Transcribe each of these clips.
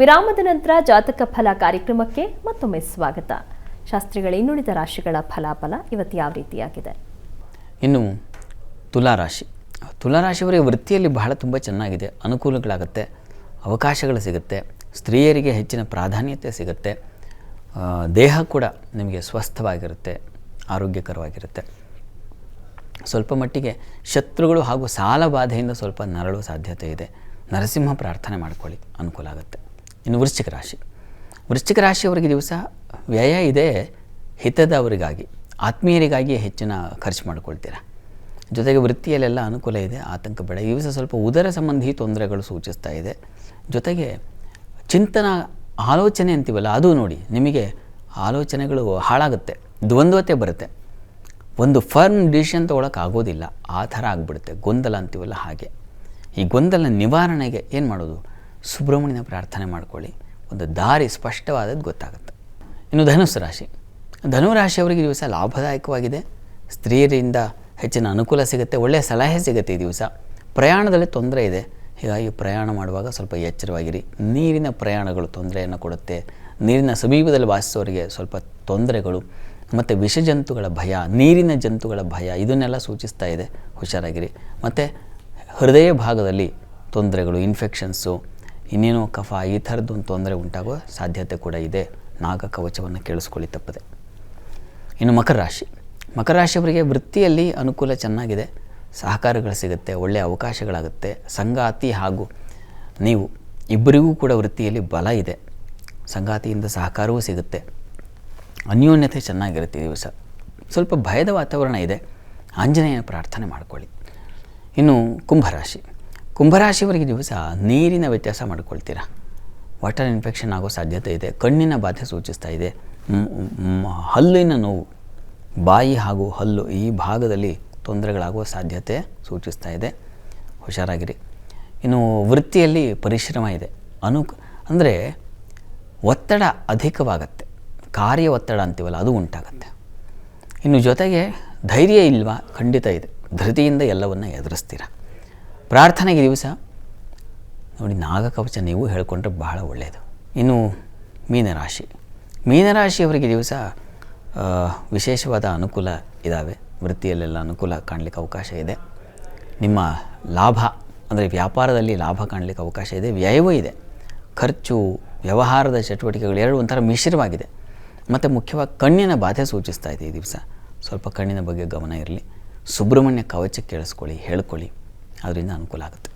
ವಿರಾಮದ ನಂತರ ಜಾತಕ ಫಲ ಕಾರ್ಯಕ್ರಮಕ್ಕೆ ಮತ್ತೊಮ್ಮೆ ಸ್ವಾಗತ. ಶಾಸ್ತ್ರಿಗಳ ಇನ್ನುಳಿದ ರಾಶಿಗಳ ಫಲಾಫಲ ಇವತ್ತು ಯಾವ ರೀತಿಯಾಗಿದೆ? ಇನ್ನು ತುಲಾರಾಶಿ ತುಲಾರಾಶಿಯವರಿಗೆ ವೃತ್ತಿಯಲ್ಲಿ ಬಹಳ ತುಂಬ ಚೆನ್ನಾಗಿದೆ. ಅನುಕೂಲಗಳಾಗುತ್ತೆ, ಅವಕಾಶಗಳು ಸಿಗುತ್ತೆ, ಸ್ತ್ರೀಯರಿಗೆ ಹೆಚ್ಚಿನ ಪ್ರಾಧಾನ್ಯತೆ ಸಿಗುತ್ತೆ ದೇಹ ಕೂಡ ನಿಮಗೆ ಸ್ವಸ್ಥವಾಗಿರುತ್ತೆ, ಆರೋಗ್ಯಕರವಾಗಿರುತ್ತೆ. ಸ್ವಲ್ಪ ಮಟ್ಟಿಗೆ ಶತ್ರುಗಳು ಹಾಗೂ ಸಾಲ ಬಾಧೆಯಿಂದ ಸ್ವಲ್ಪ ನರಳುವ ಸಾಧ್ಯತೆ ಇದೆ. ನರಸಿಂಹ ಪ್ರಾರ್ಥನೆ ಮಾಡ್ಕೊಳ್ಳಿ, ಅನುಕೂಲ ಆಗುತ್ತೆ. ಇನ್ನು ವೃಶ್ಚಿಕ ರಾಶಿ. ವೃಶ್ಚಿಕ ರಾಶಿಯವರಿಗೆ ದಿವಸ ವ್ಯಯ ಇದೆ ಹಿತದವರಿಗಾಗಿ ಆತ್ಮೀಯರಿಗಾಗಿ ಹೆಚ್ಚಿನ ಖರ್ಚು ಮಾಡಿಕೊಳ್ತೀರಾ? ಜೊತೆಗೆ ವೃತ್ತಿಯಲ್ಲೆಲ್ಲ ಅನುಕೂಲ ಇದೆ, ಆತಂಕ ಬೇಡ. ಈ ದಿವಸ ಸ್ವಲ್ಪ ಉದರ ಸಂಬಂಧಿ ತೊಂದರೆಗಳು ಸೂಚಿಸ್ತಾ ಇದೆ. ಜೊತೆಗೆ ಚಿಂತನ, ಆಲೋಚನೆ ಅಂತೀವಲ್ಲ, ಅದು ನೋಡಿ ನಿಮಗೆ ಆಲೋಚನೆಗಳು ಹಾಳಾಗುತ್ತೆ, ದ್ವಂದ್ವತೆ ಬರುತ್ತೆ. ಒಂದು ಫರ್ಮ್ ಡಿಸಿಷನ್ ತೊಗೊಳಕ್ಕೆ ಆಗೋದಿಲ್ಲ, ಆ ಥರ ಆಗಿಬಿಡುತ್ತೆ, ಗೊಂದಲ ಅಂತೀವಲ್ಲ ಹಾಗೆ. ಈ ಗೊಂದಲ ನಿವಾರಣೆಗೆ ಏನು ಮಾಡೋದು? ಸುಬ್ರಹ್ಮಣ್ಯನ ಪ್ರಾರ್ಥನೆ ಮಾಡ್ಕೊಳ್ಳಿ. ಒಂದು ದಾರಿ ಸ್ಪಷ್ಟವಾದದ್ದು ಗೊತ್ತಾಗುತ್ತೆ. ಇನ್ನು ಧನುಸ್ಸು ರಾಶಿ. ಧನುರಾಶಿಯವರಿಗೆ ಈ ದಿವಸ ಲಾಭದಾಯಕವಾಗಿದೆ. ಸ್ತ್ರೀಯರಿಂದ ಹೆಚ್ಚಿನ ಅನುಕೂಲ ಸಿಗುತ್ತೆ, ಒಳ್ಳೆಯ ಸಲಹೆ ಸಿಗುತ್ತೆ ಈ ದಿವಸ. ಪ್ರಯಾಣದಲ್ಲಿ ತೊಂದರೆ ಇದೆ. ಹೀಗಾಗಿ ಪ್ರಯಾಣ ಮಾಡುವಾಗ ಸ್ವಲ್ಪ ಎಚ್ಚರವಾಗಿರಿ. ನೀರಿನ ಪ್ರಯಾಣಗಳು ತೊಂದರೆಯನ್ನು ಕೊಡುತ್ತೆ. ನೀರಿನ ಸಮೀಪದಲ್ಲಿ ವಾಸಿಸೋರಿಗೆ ಸ್ವಲ್ಪ ತೊಂದರೆಗಳು. ಮತ್ತು ವಿಷಜಂತುಗಳ ಭಯ, ನೀರಿನ ಜಂತುಗಳ ಭಯ, ಇದನ್ನೆಲ್ಲ ಸೂಚಿಸ್ತಾ ಇದೆ. ಹುಷಾರಾಗಿರಿ. ಮತ್ತು ಹೃದಯ ಭಾಗದಲ್ಲಿ ತೊಂದರೆಗಳು ಇನ್ಫೆಕ್ಷನ್ಸು ಇನ್ನೇನೋ ಕಫ ಈ ಥರದ್ದು ಒಂದು ತೊಂದರೆ ಉಂಟಾಗುವ ಸಾಧ್ಯತೆ ಕೂಡ ಇದೆ. ನಾಗ ಕವಚವನ್ನು ಕೇಳಿಸ್ಕೊಳ್ಳಿ ತಪ್ಪದೆ. ಇನ್ನು ಮಕರ ರಾಶಿ. ಮಕರ ರಾಶಿಯವರಿಗೆ ವೃತ್ತಿಯಲ್ಲಿ ಅನುಕೂಲ ಚೆನ್ನಾಗಿದೆ. ಸಹಕಾರಗಳು ಸಿಗುತ್ತೆ ಒಳ್ಳೆಯ ಅವಕಾಶಗಳಾಗುತ್ತೆ. ಸಂಗಾತಿ ಹಾಗೂ ನೀವು ಇಬ್ಬರಿಗೂ ಕೂಡ ವೃತ್ತಿಯಲ್ಲಿ ಬಲ ಇದೆ. ಸಂಗಾತಿಯಿಂದ ಸಹಕಾರವೂ ಸಿಗುತ್ತೆ. ಅನ್ಯೋನ್ಯತೆ ಚೆನ್ನಾಗಿರುತ್ತೆ ದಿವಸ. ಸ್ವಲ್ಪ ಭಯದ ವಾತಾವರಣ ಇದೆ. ಆಂಜನೇಯನ ಪ್ರಾರ್ಥನೆ ಮಾಡಿಕೊಳ್ಳಿ. ಇನ್ನು ಕುಂಭರಾಶಿ ಕುಂಭರಾಶಿಯವರಿಗೆ ದಿವಸ ನೀರಿನ ವ್ಯತ್ಯಾಸ ಮಾಡ್ಕೊಳ್ತೀರಾ? ವಾಟರ್ ಇನ್ಫೆಕ್ಷನ್ ಆಗೋ ಸಾಧ್ಯತೆ ಇದೆ. ಕಣ್ಣಿನ ಬಾಧೆ ಸೂಚಿಸ್ತಾ ಇದೆ. ಹಲ್ಲಿನ ನೋವು, ಬಾಯಿ ಹಾಗೂ ಹಲ್ಲು ಈ ಭಾಗದಲ್ಲಿ ತೊಂದರೆಗಳಾಗುವ ಸಾಧ್ಯತೆ ಸೂಚಿಸ್ತಾ ಇದೆ. ಹುಷಾರಾಗಿರಿ. ಇನ್ನು ವೃತ್ತಿಯಲ್ಲಿ ಪರಿಶ್ರಮ ಇದೆ. ಅನು, ಅಂದರೆ ಒತ್ತಡ ಅಧಿಕವಾಗತ್ತೆ. ಕಾರ್ಯ ಒತ್ತಡ ಅಂತೀವಲ್ಲ, ಅದು ಉಂಟಾಗತ್ತೆ. ಇನ್ನು ಜೊತೆಗೆ ಧೈರ್ಯ ಇಲ್ವಾ? ಖಂಡಿತ ಇದೆ. ಧೃತಿಯಿಂದ ಎಲ್ಲವನ್ನು ಎದುರಿಸ್ತೀರ? ಪ್ರಾರ್ಥನೆಗೆ ದಿವಸ. ನೋಡಿ, ನಾಗಕವಚ ನೀವು ಹೇಳಿಕೊಂಡ್ರೆ ಬಹಳ ಒಳ್ಳೆಯದು ಇನ್ನು ಮೀನರಾಶಿ. ಮೀನರಾಶಿಯವರಿಗೆ ದಿವಸ ವಿಶೇಷವಾದ ಅನುಕೂಲ ಇದ್ದಾವೆ ವೃತ್ತಿಯಲ್ಲೆಲ್ಲ ಅನುಕೂಲ ಕಾಣಲಿಕ್ಕೆ ಅವಕಾಶ ಇದೆ. ನಿಮ್ಮ ಲಾಭ, ಅಂದರೆ ವ್ಯಾಪಾರದಲ್ಲಿ ಲಾಭ ಕಾಣಲಿಕ್ಕೆ ಅವಕಾಶ ಇದೆ. ವ್ಯಯವೂ ಇದೆ. ಖರ್ಚು, ವ್ಯವಹಾರದ ಚಟುವಟಿಕೆಗಳು ಎರಡು ಒಂಥರ ಮಿಶ್ರವಾಗಿದೆ. ಮತ್ತು ಮುಖ್ಯವಾಗಿ ಕಣ್ಣಿನ ಬಾಧೆ ಸೂಚಿಸ್ತಾ ಇದೆ ಈ ದಿವಸ. ಸ್ವಲ್ಪ ಕಣ್ಣಿನ ಬಗ್ಗೆ ಗಮನ ಇರಲಿ. ಸುಬ್ರಹ್ಮಣ್ಯ ಕವಚ ಕೇಳಿಸ್ಕೊಳ್ಳಿ, ಹೇಳ್ಕೊಳ್ಳಿ. ಅದರಿಂದ ಅನುಕೂಲ ಆಗುತ್ತೆ.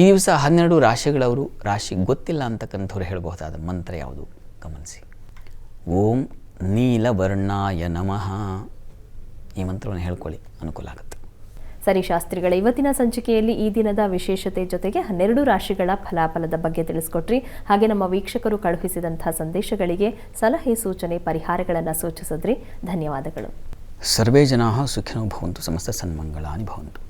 ಈ ದಿವಸ ಹನ್ನೆರಡು ರಾಶಿಗಳವರು ರಾಶಿ ಗೊತ್ತಿಲ್ಲ ಅಂತಕ್ಕಂಥವ್ರು ಹೇಳಬಹುದಾದ ಮಂತ್ರ ಯಾವುದು? ಗಮನಿಸಿ. ಓಂ ನೀಲವರ್ಣಾಯ ನಮಃ. ಈ ಮಂತ್ರವನ್ನು ಹೇಳ್ಕೊಳ್ಳಿ ಅನುಕೂಲ ಆಗುತ್ತೆ. ಸರಿ ಶಾಸ್ತ್ರಿಗಳ ಇವತ್ತಿನ ಸಂಚಿಕೆಯಲ್ಲಿ ಈ ದಿನದ ವಿಶೇಷತೆ ಜೊತೆಗೆ ಹನ್ನೆರಡು ರಾಶಿಗಳ ಫಲಾಫಲದ ಬಗ್ಗೆ ತಿಳಿಸ್ಕೊಟ್ರಿ. ಹಾಗೆ ನಮ್ಮ ವೀಕ್ಷಕರು ಕಳುಹಿಸಿದಂತಹ ಸಂದೇಶಗಳಿಗೆ ಸಲಹೆ ಸೂಚನೆ ಪರಿಹಾರಗಳನ್ನು ಸೂಚಿಸಿದ್ರಿ. ಧನ್ಯವಾದಗಳು. ಸರ್ವೇ ಜನಾ ಸುಖಿನೋ ಭವಂತು ಸಮಸ್ತ ಸನ್ಮಂಗಳಾನಿ ಭವಂತು.